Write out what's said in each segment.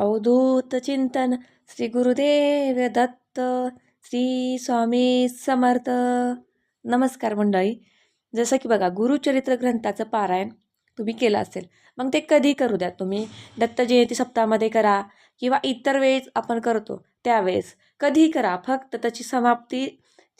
अवधूत चिंतन श्री गुरुदेव दत्त श्री स्वामी समर्थ. नमस्कार मंडळी. जसं की बघा गुरुचरित्र ग्रंथाचं पारायण तुम्ही केलं असेल मग ते कधी करू द्या तुम्ही? दत्त जयंती सप्ताहामध्ये करा किंवा इतर वेळेस आपण करतो त्यावेळेस कधीही करा. फक्त त्याची समाप्ती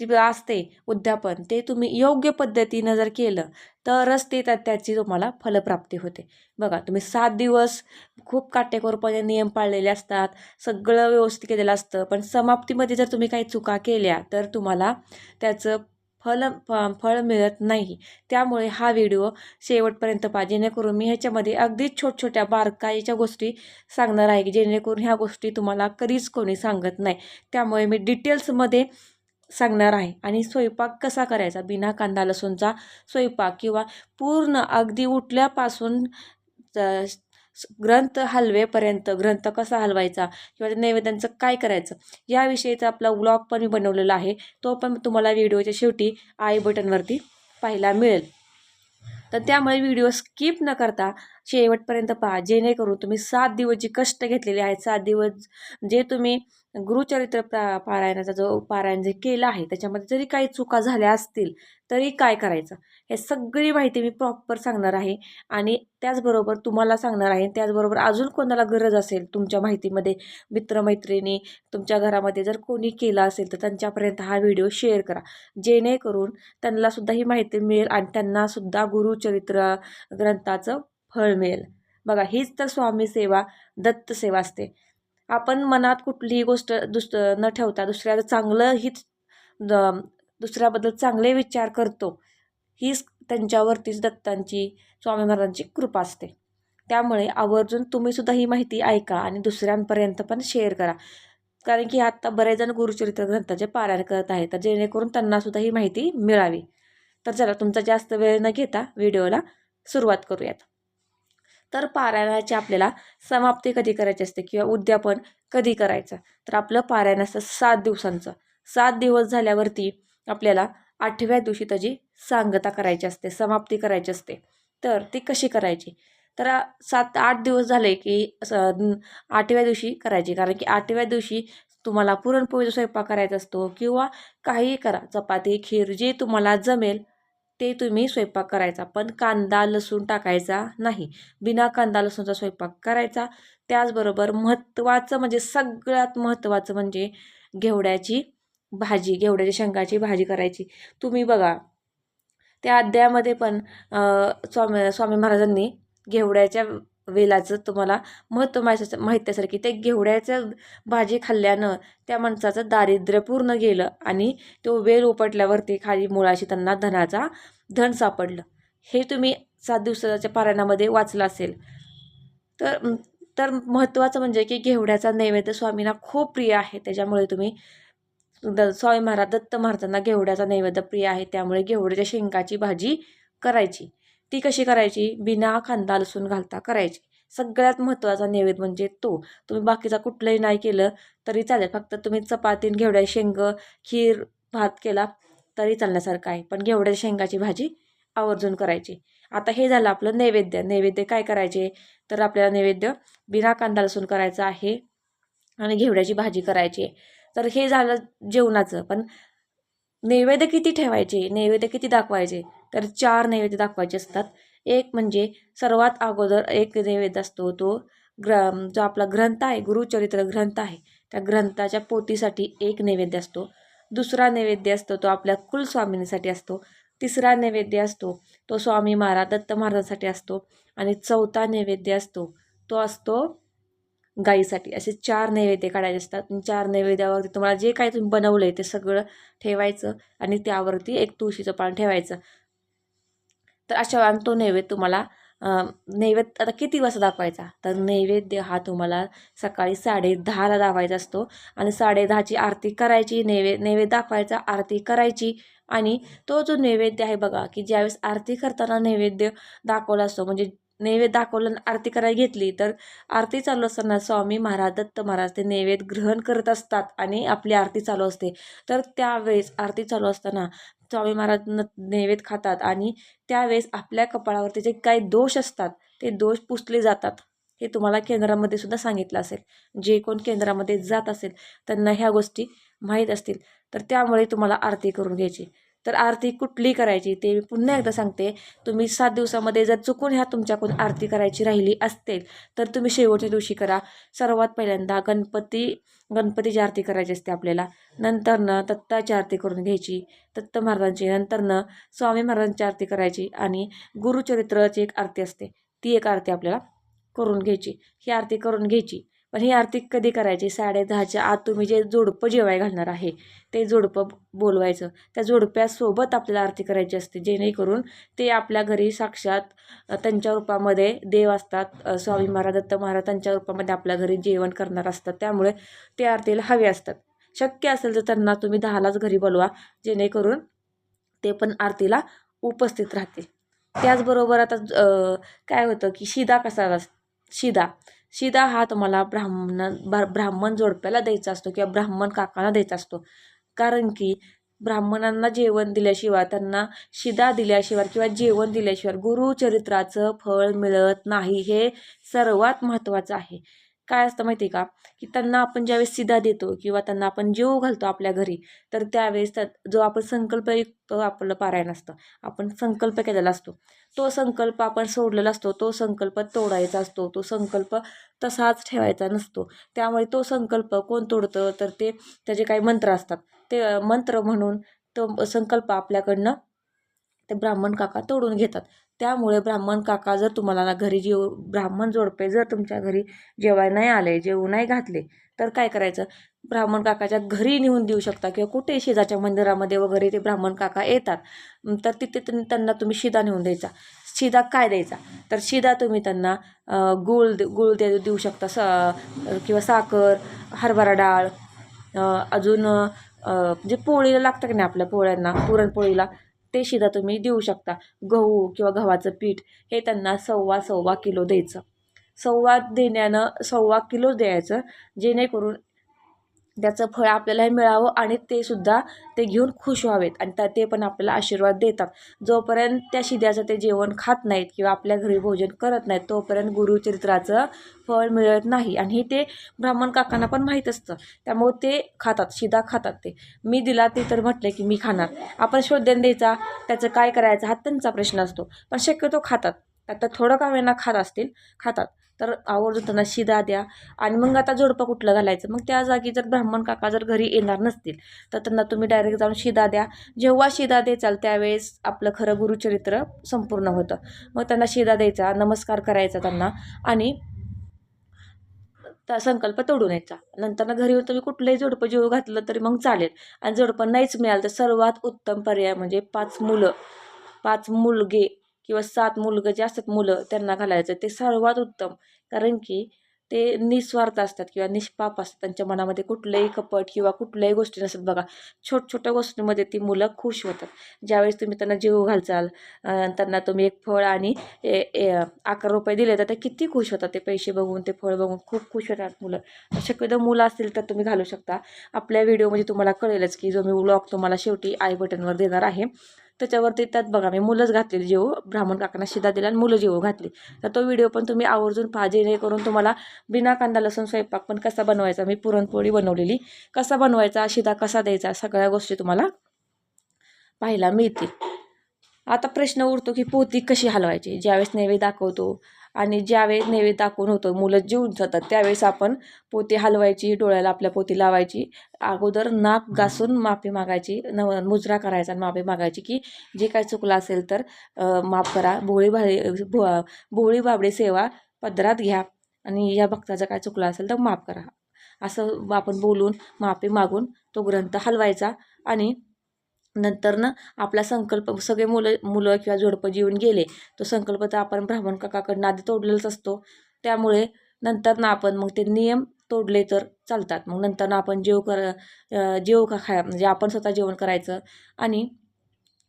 जी असते उद्यापन ते तुम्ही योग्य पद्धतीनं जर केलं तरच ते त्याची तुम्हाला फलप्राप्ती होते. बघा तुम्ही सात दिवस खूप काटेकोरपणे नियम पाळलेले असतात. सगळं व्यवस्थित केलेलं असतं. पण समाप्तीमध्ये जर तुम्ही काही चुका केल्या तर तुम्हाला त्याचं फल फ फळ मिळत नाही. त्यामुळे हा व्हिडिओ शेवटपर्यंत पहा. जेणेकरून मी ह्याच्यामध्ये अगदीच छोट छोट्या बारकाईच्या गोष्टी सांगणार आहे की जेणेकरून ह्या गोष्टी तुम्हाला कधीच कोणी सांगत नाही. त्यामुळे मी डिटेल्समध्ये सांगणार आहे. आणि स्वयंपाक कसा करायचा? बिना कांदा लसूणचा स्वयंपाक किंवा पूर्ण अगदी उठल्यापासून ग्रंथ हलवेपर्यंत ग्रंथ कसा हलवायचा किंवा ते नैवेद्यांचं काय करायचं याविषयीचा आपला व्लॉग पण मी बनवलेला आहे. तो पण तुम्हाला व्हिडिओच्या शेवटी आय बटनवरती पाहायला मिळेल. तर त्यामुळे व्हिडिओ स्किप न करता शेवटपर्यंत पहा. जेणेकरून तुम्ही सात दिवस जी कष्ट घेतलेले आहेत सात दिवस जे तुम्ही गुरुचरित्र प्रा पारायणाचा जो पारायण जे केलं आहे त्याच्यामध्ये जरी काही चुका झाल्या असतील तरी काय करायचं? हे सगळी माहिती मी प्रॉपर सांगणार आहे. आणि त्याचबरोबर तुम्हाला सांगणार आहे त्याचबरोबर अजून कोणाला गरज असेल तुमच्या माहितीमध्ये मित्रमैत्रिणी तुमच्या घरामध्ये जर कोणी केलं असेल तर त्यांच्यापर्यंत हा व्हिडिओ शेअर करा. जेणेकरून त्यांनासुद्धा ही माहिती मिळेल आणि त्यांनासुद्धा गुरुचरित्र ग्रंथाचं फळ मिळेल. बघा हीच तर स्वामी सेवा दत्त सेवा असते. आपण मनात कुठलीही गोष्ट दुस न ठेवता दुसऱ्याचं चांगलं हीच दुसऱ्याबद्दल चांगले विचार करतो. हीच त्यांच्यावरतीच दत्तांची स्वामी महाराजांची कृपा असते. त्यामुळे आवर्जून तुम्हीसुद्धा ही माहिती ऐका आणि दुसऱ्यांपर्यंत पण शेअर करा. कारण की आत्ता बरेच जण गुरुचरित्र ग्रंथाचे पारायण करत आहेत तर जेणेकरून त्यांनासुद्धा ही माहिती मिळावी. तर चला तुमचा जास्त वेळ न घेता व्हिडिओला सुरुवात करूयात. तर पारायणाची आपल्याला समाप्ती कधी करायची असते किंवा उद्यापन कधी करायचं? तर आपलं पारायण असतं सात दिवसांचं. सात दिवस झाल्यावरती आपल्याला आठव्या दिवशी त्याची सांगता करायची असते समाप्ती करायची असते. तर ती कशी करायची? तर सात आठ दिवस झाले की आठव्या दिवशी करायची. कारण की आठव्या दिवशी तुम्हाला पुरणपोळीचा स्वयंपाक करायचा असतो किंवा काहीही करा. चपाती खीर जे तुम्हाला जमेल ते तुम्ही स्वयंपाक करायचा. पण कांदा लसूण टाकायचा नाही. बिना कांदा लसूणचा स्वयंपाक करायचा. त्याचबरोबर महत्त्वाचं म्हणजे सगळ्यात महत्त्वाचं म्हणजे घेवड्याची भाजी घेवड्याच्या शेंगाची भाजी करायची तुम्ही बघा. त्या अध्यायामध्ये पण स्वामी स्वामी महाराजांनी घेवड्याच्या वेलाचं तुम्हाला महत्त्व माहिती माहीत असेल की ते घेवड्याचं भाजी खाल्ल्यानं त्या माणसाचं दारिद्र्य पूर्ण गेलं आणि तो वेल उपटल्यावरती खाली मुळाशी त्यांना धनाचा धन सापडलं. हे तुम्ही सात दिवसाच्या पारायणामध्ये वाचलं असेल. तर तर महत्त्वाचं म्हणजे की घेवड्याचा नैवेद्य स्वामींना खूप प्रिय आहे. त्याच्यामुळे तुम्ही द स्वामी महाराज दत्त महाराजांना घेवड्याचा नैवेद्य प्रिय आहे त्यामुळे घेवड्याच्या शेंगाची भाजी करायची. ती कशी करायची? बिना कांदा लसूण घालता करायची. सगळ्यात महत्त्वाचा नैवेद्य म्हणजे तो. तुम्ही बाकीचा कुठलंही नाही केलं तरी चालेल फक्त तुम्ही चपातीन घेवड्या शेंग खीर भात केला तरी चालण्यासारखं आहे. पण घेवड्या शेंगाची भाजी आवर्जून करायची. आता हे झालं आपलं नैवेद्य. नैवेद्य काय करायचे? तर आपल्याला नैवेद्य बिना कांदा लसूण करायचा आहे आणि घेवड्याची भाजी करायची आहे. तर हे झालं जेवणाचं. पण नैवेद्य किती ठेवायचे? नैवेद्य किती दाखवायचे? तर चार नैवेद्य दाखवायचे असतात. एक म्हणजे सर्वात अगोदर एक नैवेद्य असतो तो ग्र जो आपला ग्रंथ आहे गुरुचरित्र ग्रंथ आहे त्या ग्रंथाच्या पोतीसाठी एक नैवेद्य असतो. दुसरा नैवेद्य असतो तो आपल्या कुलस्वामिनीसाठी असतो. तिसरा नैवेद्य असतो तो स्वामी महाराज दत्त महाराजांसाठी असतो. आणि चौथा नैवेद्य असतो तो असतो गाईसाठी. असे चार नैवेद्य काढायचे असतात. चार नैवेद्यावरती तुम्हाला जे काय तुम्ही बनवलं आहे ते सगळं ठेवायचं आणि त्यावरती एक तुळशीचं पान ठेवायचं. तर अशा आणि तो नैवेद्य तुम्हाला नैवेद्य आता किती वाजता दाखवायचा? तर नैवेद्य हा तुम्हाला सकाळी साडे दहाला दाखवायचा असतो. आणि साडे दहाची आरती करायची नैवे नैवेद्य दाखवायचा आरती करायची आणि तो जो नैवेद्य आहे बघा की ज्यावेळेस आरती करताना नैवेद्य दाखवला असतो म्हणजे नैवेद्य दाखवलं आरती करायला घेतली तर आरती चालू असताना स्वामी महाराज दत्त महाराज ते नैवेद्य ग्रहण करत असतात आणि आपली आरती चालू असते. तर त्यावेळेस आरती चालू असताना स्वामी महाराज न नैवेद्य खातात आणि त्यावेळेस आपल्या कपाळावरती जे काही दोष असतात ते दोष पुसले जातात. हे तुम्हाला केंद्रामध्ये सुद्धा सांगितलं असेल. जे कोण केंद्रामध्ये जात असेल त्यांना ह्या गोष्टी माहीत असतील. तर त्यामुळे तुम्हाला आरती करून घ्यायची. तर आरती कुठली करायची ते मी पुन्हा एकदा सांगते. तुम्ही सात दिवसामध्ये जर चुकून ह्या तुमच्याकडून आरती करायची राहिली असतील तर तुम्ही शेवटच्या दिवशी करा. सर्वात पहिल्यांदा गणपती गणपतीची आरती करायची असते आपल्याला. नंतरनं दत्ताची आरती करून घ्यायची. दत्त महाराजांची. नंतरनं स्वामी महाराजांची आरती करायची आणि गुरुचरित्राची एक आरती असते. ती एक आरती आपल्याला करून घ्यायची. ही आरती करून घ्यायची. पण ही आरती कधी करायची? साडे दहाच्या आत तुम्ही जे जोडपं जेवाय घालणार आहे ते जोडपं बोलवायचं. त्या जोडप्यासोबत आपल्याला आरती करायची असते जेणेकरून ते आपल्या घरी साक्षात त्यांच्या रूपामध्ये देव असतात. स्वामी महाराज दत्त महाराज त्यांच्या रूपामध्ये आपल्या घरी जेवण करणार असतात. त्यामुळे ते आरतीला हवे असतात. शक्य असेल तर त्यांना तुम्ही दहालाच घरी बोलवा जेणेकरून ते पण आरतीला उपस्थित राहतील. त्याचबरोबर आता काय होतं की शिदा कसा शिदा. शिदा हा तुम्हाला ब्राह्मण ब्राह्मण जोडप्याला द्यायचा असतो किंवा ब्राह्मण काकांना द्यायचा असतो. कारण की ब्राह्मणांना जेवण दिल्याशिवाय त्यांना शिदा दिल्याशिवाय किंवा जेवण दिल्याशिवाय गुरुचरित्राचं फळ मिळत नाही हे सर्वात महत्त्वाचं आहे. काय असतं माहिती आहे का? की त्यांना आपण ज्यावेळेस सिधा देतो किंवा त्यांना आपण जीव घालतो आपल्या घरी तर त्यावेळेस त्या जो आपण संकल्पयुक्त आपलं पारायण असतं आपण संकल्प केलेला असतो. तो संकल्प आपण सोडलेला असतो तो संकल्प तोडायचा असतो तो संकल्प तसाच ठेवायचा नसतो. त्यामुळे तो संकल्प कोण तोडतं तर ते त्याचे काही मंत्र असतात. ते मंत्र म्हणून तो संकल्प आपल्याकडनं ते ब्राह्मण काका तोडून घेतात. त्यामुळे ब्राह्मण काका जर तुम्हाला घरी जेव ब्राह्मण जोडपे जर तुमच्या घरी जेवाय नाही आले जेवू नाही घातले तर काय करायचं? ब्राह्मण काकाच्या घरी नेऊन देऊ शकता किंवा कुठे शेजाच्या मंदिरामध्ये वगैरे ते ब्राह्मण काका येतात. तर तिथे त्यांना तुम्ही शिदा नेऊन द्यायचा. शिदा काय द्यायचा? तर शिदा तुम्ही त्यांना गुळ गुळ दे देऊ शकता. स किंवा साखर हरभरा डाळ अजून म्हणजे पोळीला लागतं की नाही आपल्या पोळ्यांना? पुरणपोळीला. ते शिधा तुम्ही देऊ शकता. गहू किंवा गव्हाचं पीठ हे त्यांना सव्वा सव्वा किलो द्यायचं. सव्वा देण्यानं सव्वा किलो द्यायचं जेणेकरून त्याचं फळ आपल्याला मिळावं आणि ते सुद्धा ते घेऊन खुश व्हावेत आणि त्या ते पण आपल्याला आशीर्वाद देतात. जोपर्यंत त्या शिद्याचं ते जेवण खात नाहीत किंवा आपल्या घरी भोजन करत नाहीत तोपर्यंत गुरुचरित्राचं फळ मिळत नाही. आणि हे ते ब्राह्मण काकांना पण माहीत असतं. त्यामुळे ते खातात शिदा खातात ते. मी दिला ते तर म्हटलं की मी खाणार. आपण शोधन द्यायचा त्याचं काय करायचं हा त्यांचा प्रश्न असतो. पण शक्यतो खातात. आता थोडं का वेळा खात असतील खातात. तर आवर्जून त्यांना शिदा द्या. आणि मग आता जोडपं कुठलं घालायचं? मग त्या जागी जर ब्राह्मण काका जर घरी येणार नसतील तर त्यांना तुम्ही डायरेक्ट जाऊन शिदा द्या. जेव्हा शिदा द्यायचाल त्यावेळेस आपलं खरं गुरुचरित्र संपूर्ण होतं. मग त्यांना शिदा द्यायचा नमस्कार करायचा त्यांना आणि त्या संकल्प तोडून यायचा. नंतर घरी येऊन तुम्ही कुठलंही जोडपं जेव घातलं तरी मग चालेल. आणि जोडपं नाहीच मिळालं तर सर्वात उत्तम पर्याय म्हणजे पाच मुलं पाच मुलगे किंवा सात मुलगं जे असतात मुलं त्यांना घालायचं. ते सर्वात उत्तम. कारण की ते निस्वार्थ असतात किंवा निष्पाप असतात. त्यांच्या मनामध्ये कुठलंही कपट किंवा कुठल्याही गोष्टी नसतात बघा. छोट छोट्या गोष्टींमध्ये ती मुलं खुश होतात. ज्यावेळेस तुम्ही त्यांना जीव घालचाल त्यांना तुम्ही एक फळ आणि अकरा रुपये दिले तर ते किती खुश होतात. ते पैसे बघून ते फळ बघून खूप खुश होतात मुलं. शक्यतो मुलं असतील तर तुम्ही घालू शकता. आपल्या व्हिडिओमध्ये तुम्हाला कळेलच की जो मी व्लॉग तुम्हाला शेवटी आय बटनवर देणार आहे. त्याच्यावरती त्यात बघा मी मुलंच घातलेली जेव. ब्राह्मण काकांना शिदा दिला आणि मुलं जेव घातली. तर तो व्हिडिओ पण तुम्ही आवर्जून पहा जेणेकरून तुम्हाला बिना कांदा लसूण स्वयंपाक पण कसा बनवायचा? मी पुरणपोळी बनवलेली. कसा बनवायचा? शिदा कसा द्यायचा? सगळ्या गोष्टी तुम्हाला पाहायला मिळतील. आता प्रश्न उरतो की पोती कशी हलवायची? ज्यावेळेस नैवेद्य दाखवतो आणि ज्यावेळेस नैवेद्य दाखवून होतं मुलं जेवून जातात. त्यावेळेस आपण पोती हलवायची डोळ्याला आपल्या पोती लावायची. अगोदर नाक घासून माफी मागायची न मुजरा करायचा आणि माफी मागायची की जे काय चुकलं असेल तर माफ करा. भोळी भाळी भो भोळी बाबडी सेवा पदरात घ्या आणि या भक्ताचं काय चुकलं असेल तर माफ करा. असं आपण बोलून माफी मागून तो ग्रंथ हलवायचा आणि नंतर ना आपला संकल्प सगळे मुलं मुलं किंवा जोडपं जीवन गेले तो संकल्प तर आपण ब्राह्मण काकाकडनं आधी तोडलेलाच असतो. त्यामुळे नंतर ना आपण मग ते नियम तोडले तर चालतात. मग नंतर ना आपण जेव कर जेव का खाय म्हणजे आपण स्वतः जेवण करायचं. आणि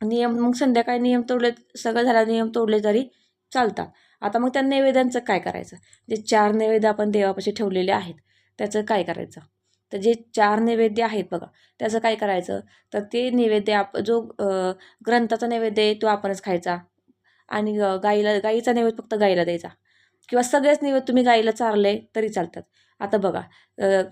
नियम मग संध्याकाळी नियम तोडले सगळं झाला नियम तोडले तरी चालतात. आता मग त्या नैवेद्यांचं काय करायचं? जे चार नैवेद्य आपण देवापाशी ठेवलेले आहेत त्याचं काय करायचं? तर जे चार नैवेद्य आहेत बघा त्याचं काय करायचं? तर ते नैवेद्य आप जो ग्रंथाचा नैवेद्य आहे तो आपणच खायचा. आणि गाईला गाईचा नैवेद्य फक्त गाईला द्यायचा. किंवा सगळेच नैवेद्य तुम्ही गाईला चारले तरी चालतात. आता बघा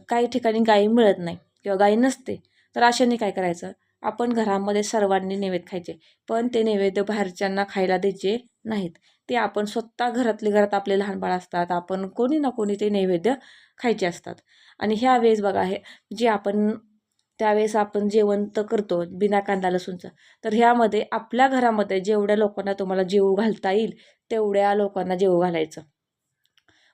काही ठिकाणी गाई मिळत नाही किंवा गाई नसते तर अशाने काय करायचं? आपण घरामध्ये सर्वांनी नैवेद्य खायचे पण ते नैवेद्य बाहेरच्यांना खायला द्यायचे नाहीत. ते आपण स्वतः घरातले घरात आपले लहान बाळ असतात आपण कोणी ना कोणी ते नैवेद्य खायचे असतात. आणि ह्या वेळेस बघा हे जे आपण त्यावेळेस आपण जेवण तर करतो बिना कांदा लसूणचं तर ह्यामध्ये आपल्या घरामध्ये जेवढ्या लोकांना तुम्हाला जेवू घालता येईल तेवढ्या लोकांना जेवू घालायचं.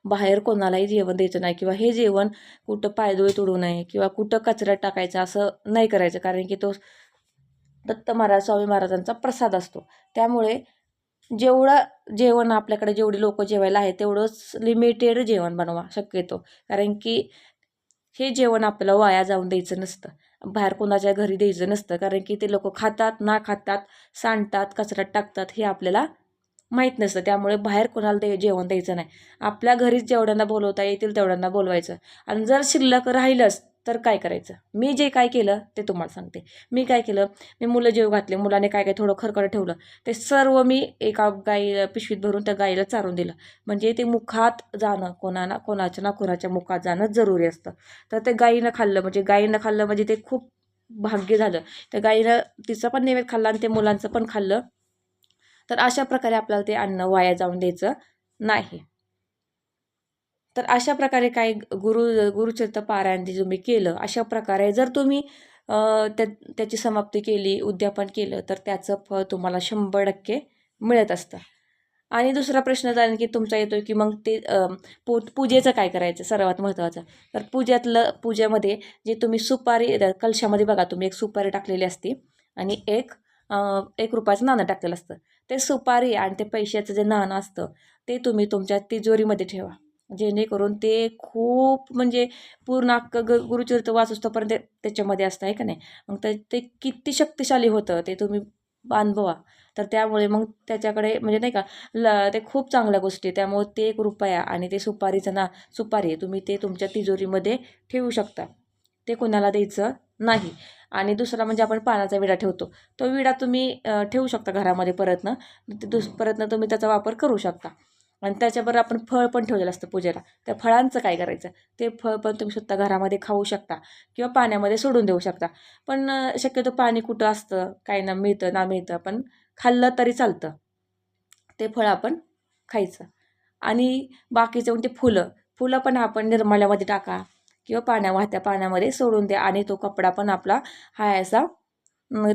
बाहेर कोणालाही जेवण द्यायचं नाही किंवा हे जेवण कुठं पायदोळे तोडू नये किंवा कुठं कचऱ्यात टाकायचं असं नाही करायचं कारण की तो दत्त महाराज स्वामी महाराजांचा प्रसाद असतो. त्यामुळे जेवढं जेवण आपल्याकडे जेवढी लोक जेवायला आहे तेवढंच लिमिटेड जेवण बनवा शक्यतो. कारण की हे जेवण आपल्याला वाया जाऊन द्यायचं नसतं. बाहेर कोणाच्या घरी द्यायचं नसतं कारण की ते लोक खातात ना खातात सांडतात कचऱ्यात टाकतात हे आपल्याला माहीत नसतं. त्यामुळे बाहेर कोणाला ते जेवण द्यायचं नाही. आपल्या घरीच जेवढ्यांना बोलवता येतील तेवढ्यांना बोलवायचं. आणि जर शिल्लक राहिलंच तर काय करायचं? मी जे काय केलं ते तुम्हाला सांगते. मी काय केलं? मी मुलं जेव घातले मुलाने काय काय थोडं खरखरं ठेवलं ते सर्व मी एका गाई पिशवीत भरून त्या गाईला चारून दिलं. म्हणजे ते मुखात जाणं कोणाना कोणाच्या ना कोणाच्या मुखात जाणं जरुरी असतं. तर ते गाईनं खाल्लं म्हणजे गाईनं खाल्लं म्हणजे ते खूप भाग्य झालं. त्या गाईनं तिचं पण नैवेद्य खाल्लं आणि ते मुलांचं पण खाल्लं. तर अशा प्रकारे आपल्याला ते अन्न वाया जाऊन द्यायचं नाही. तर अशा प्रकारे काय गुरु गुरुचरित्र पारायण जे तुम्ही केलं अशा प्रकारे जर तुम्ही त्या त्याची समाप्ती केली उद्यापन केलं तर त्याचं फळ तुम्हाला शंभर टक्के मिळत असतं. आणि दुसरा प्रश्न जाणं की तुमचा येतो की मग ते पू पूजेचं काय करायचं? सर्वात महत्त्वाचं. तर पूजातलं पूजेमध्ये जे तुम्ही सुपारी कलशामध्ये बघा तुम्ही एक सुपारी टाकलेली असते आणि एक एक रुपयाचं नाणं टाकलेलं असतं. ते सुपारी आणि ते पैशाचं जे नाणं असतं ते तुम्ही तुमच्या तिजोरीमध्ये ठेवा. जेणेकरून ते खूप म्हणजे पूर्ण अक्क ग गुरुचरित्र वाचोस्तोपर्यंत त्याच्यामध्ये असतं आहे का नाही? मग ते ते किती शक्तिशाली होतं ते तुम्ही अनुभवा. तर त्यामुळे मग त्याच्याकडे म्हणजे नाही का ल ते खूप चांगल्या गोष्टी आहे. त्यामुळे ते एक रुपया आणि ते सुपारीचं ना सुपारी आहे तुम्ही ते तुमच्या तिजोरीमध्ये ठेवू शकता. ते कोणाला द्यायचं नाही. आणि दुसरा म्हणजे आपण पानाचा विडा ठेवतो. तो विडा तुम्ही ठेवू शकता घरामध्ये परतनं ते दुस परतनं तुम्ही त्याचा वापर करू शकता. आणि त्याच्याबरोबर आपण फळ पण ठेवलेलं असतं पूजेला. त्या फळांचं काय करायचं? ते फळ पण तुम्ही स्वतः घरामध्ये खाऊ शकता किंवा पाण्यामध्ये सोडून देऊ शकता. पण शक्यतो पाणी कुठं असतं काय ना मिळतं ना मिळतं पण खाल्लं तरी चालतं. ते फळ आपण खायचं. आणि बाकीचे म्हणजे फुलं? फुलं पण आपण निर्माल्यामध्ये टाका किंवा पाण्या वाहत्या पाण्यामध्ये सोडून द्या आणि तो कपडा पण आपला हा असा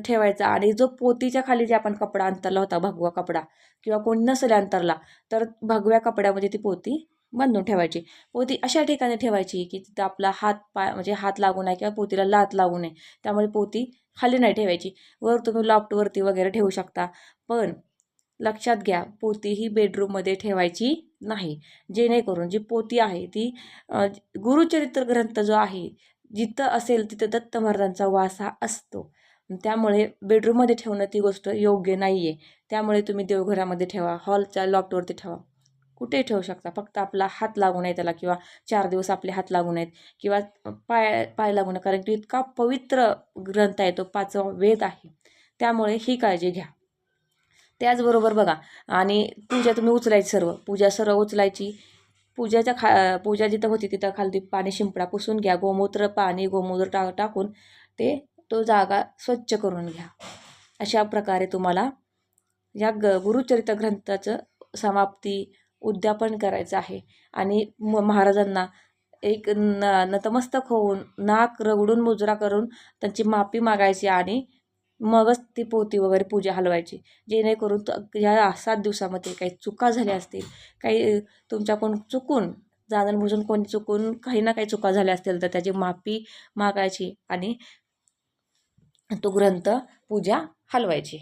ठेवायचा आणि जो पोतीच्या खाली जे आपण कपडा अंतरला होता भगवा कपडा किंवा कोणी नसेल अंतरला तर भगव्या कपड्यामध्ये ती पोती बांधून ठेवायची. पोती अशा ठिकाणी ठेवायची की तिथं आपला हात पाय म्हणजे हात लागू नये किंवा पोतीला लात लागू नये त्यामुळे पोती खाली नाही ठेवायची. वर तुम्ही लॉफ्टवरती वगैरे ठेवू शकता पण लक्षात घ्या पोती ही बेडरूममध्ये ठेवायची नाही. जेणेकरून जी पोती आहे ती गुरुचरित्र ग्रंथ जो आहे जिथं असेल तिथं दत्त महाराजांचा वास हा असतो. त्यामुळे बेडरूममध्ये ठेवणं ती गोष्ट योग्य नाही आहे त्यामुळे तुम्ही देवघरामध्ये ठेवा हॉलच्या लॉफ्टवरती ठेवा. कुठे ठेवू शकता. फक्त आपला हात लागू नये त्याला किंवा चार दिवस आपले हात लागू नयेत किंवा पाय पाय लागू नये. कारण की इतका पवित्र ग्रंथ आहे तो पाचवा वेद आहे. त्यामुळे ही काळजी घ्या. त्याचबरोबर बघा आणि पूजा तुम्ही उचलायची सर्व. पूजा सर्व उचलायची. पूजाच्या खा पूजा जिथं होती तिथं खालती पाणी शिंपडा पुसून घ्या. गोमूत्र पाणी गोमूत्र टा टाकून ते तो जागा स्वच्छ करून घ्या. अशा प्रकारे तुम्हाला या ग गुरुचरित्र ग्रंथाचं समाप्ती उद्यापन करायचं आहे. आणि म महाराजांना एक न नतमस्तक होऊन नाक रगडून मुजरा करून त्यांची माफी मागायची आणि मगच ती पोती वगैरे पूजा हलवायची. जेणेकरून या ह्या सात दिवसामध्ये काही चुका झाल्या असतील काही तुमच्याकडून चुकून जाणून बुजून कोणी चुकून काही ना काही चुका झाल्या असतील तर त्याची माफी मागायची आणि तो ग्रंथ पूजा हलवायची.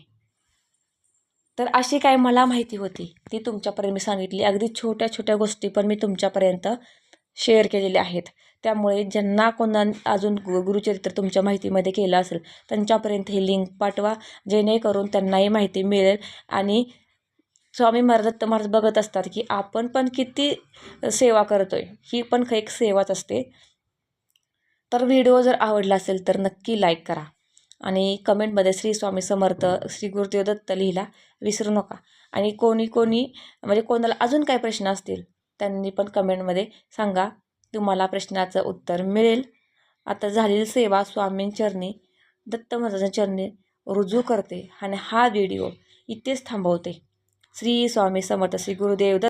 तर अशी काय मला माहिती होती ती तुमच्यापर्यंत मी सांगितली. अगदी छोट्या छोट्या गोष्टी पण मी तुमच्यापर्यंत शेअर केलेल्या आहेत. त्यामुळे ज्यांना कोणा अजून गु गुरुचरित्र तुमच्या माहितीमध्ये केलं असेल त्यांच्यापर्यंत ही लिंक पाठवा जेणेकरून त्यांनाही माहिती मिळेल. आणि स्वामी महाराज महाराज बघत असतात की आपण पण किती सेवा करतोय. ही पण एक सेवाच असते. तर व्हिडिओ जर आवडला असेल तर नक्की लाईक करा. आणि कमेंटमध्ये श्री स्वामी समर्थ श्री गुरुदेव दत्त लिहिला विसरू नका. आणि कोणी कोणी म्हणजे कोणाला अजून काय प्रश्न असतील त्यांनी पण कमेंटमध्ये सांगा. तुम्हाला प्रश्नाचं उत्तर मिळेल. आता झालेली सेवा स्वामींचरणी दत्त महाराजांच्या चरणी रुजू करते आणि हा व्हिडिओ इथेच थांबवते. श्री स्वामी समर्थ श्री गुरुदेव दत्त